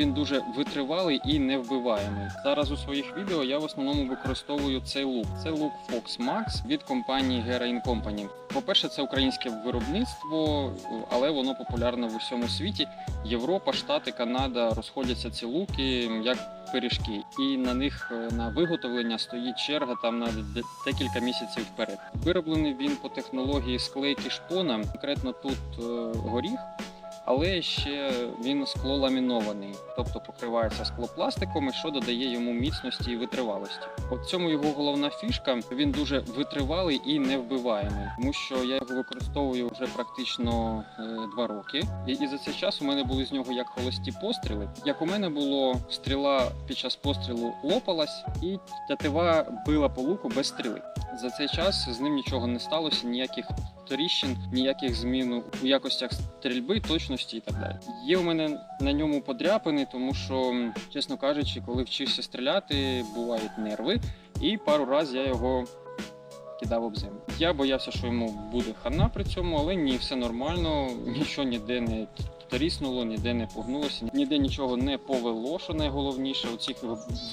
Він дуже витривалий і невбиваємий. Зараз у своїх відео я в основному використовую цей лук. Це лук Fox Max від компанії Gerain Company. По-перше, це українське виробництво, але воно популярне в усьому світі. Європа, Штати, Канада розходяться ці луки як пиріжки, і на них е, на виготовлення стоїть черга там на декілька місяців вперед. Вироблений він по технології склейки шпона. Конкретно тут е, горіх. Але ще він склоламінований, тобто покривається склопластиком, і що додає йому міцності і витривалості. От цьому його головна фішка. Він дуже витривалий і невбиваємий, тому що я його використовую вже практично е, два роки. І, і за цей час у мене були з нього як холості постріли. Як у мене було стріла під час пострілу лопалась, і тятива била по луку без стріли. За цей час з ним нічого не сталося, ніяких тріщин, ніяких змін у якостях стрільби, точності і так далі. Є у мене на ньому подряпини, тому що, чесно кажучи, коли вчився стріляти, бувають нерви, і пару разів я його кидав об землю. Я боявся, що йому буде хана при цьому, але ні, все нормально, нічого ніде не тріснуло, ніде не погнулося, ніде нічого не повело, що найголовніше. Оцих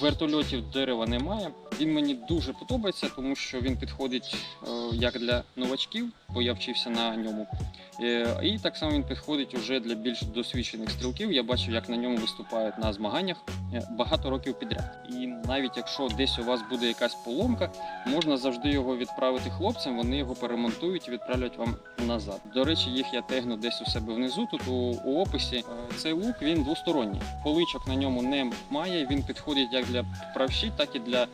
вертольотів дерева немає. Він мені дуже подобається, тому що він підходить е, як для новачків, бо я вчився на ньому. Е, І так само він підходить уже для більш досвідчених стрілків. Я бачив, як на ньому виступають на змаганнях е, багато років підряд. І навіть якщо десь у вас буде якась поломка, можна завжди його відправити хлопцям. Вони його перемонтують і відправлять вам назад. До речі, їх я тегну десь у себе внизу. Тут у, у описі цей лук він двосторонній. Поличок на ньому немає. Він підходить як для правші, так і для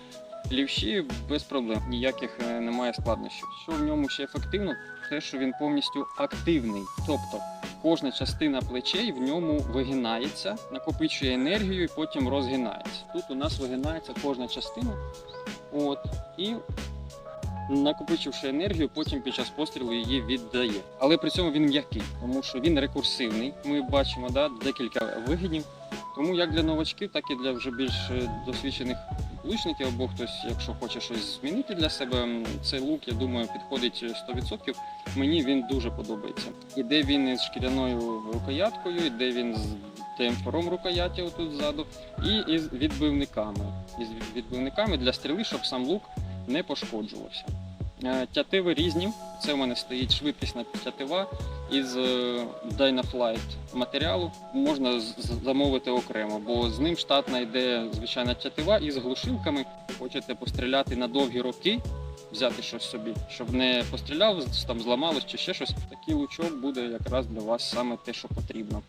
лівші без проблем. Ніяких е, немає складнощів. Що в ньому ще ефективно, те, що він повністю активний. Тобто кожна частина плечей в ньому вигинається, накопичує енергію і потім розгинається. Тут у нас вигинається кожна частина. От, і накопичивши енергію, потім під час пострілу її віддає. Але при цьому він м'який, тому що він рекурсивний. Ми бачимо да, декілька вигинів. Тому як для новачків, так і для вже більш е, досвідчених лучників, або хтось, якщо хоче щось змінити для себе, цей лук, я думаю, підходить 100%. Мені він дуже подобається. Іде він із шкіряною рукояткою, іде він з темпером рукояті отут ззаду, і із відбивниками. Із відбивниками для стріли, щоб сам лук не пошкоджувався. Е, Тятиви різні. Це у мене стоїть швидкісна тятива із е, Dynaflight матеріалу. Можна замовити окремо, бо з ним штатна йде звичайна тятива із глушилками. Хочете постріляти на довгі роки, взяти щось собі, щоб не постріляв, там зламалось чи ще щось. Такий лучок буде якраз для вас саме те, що потрібно.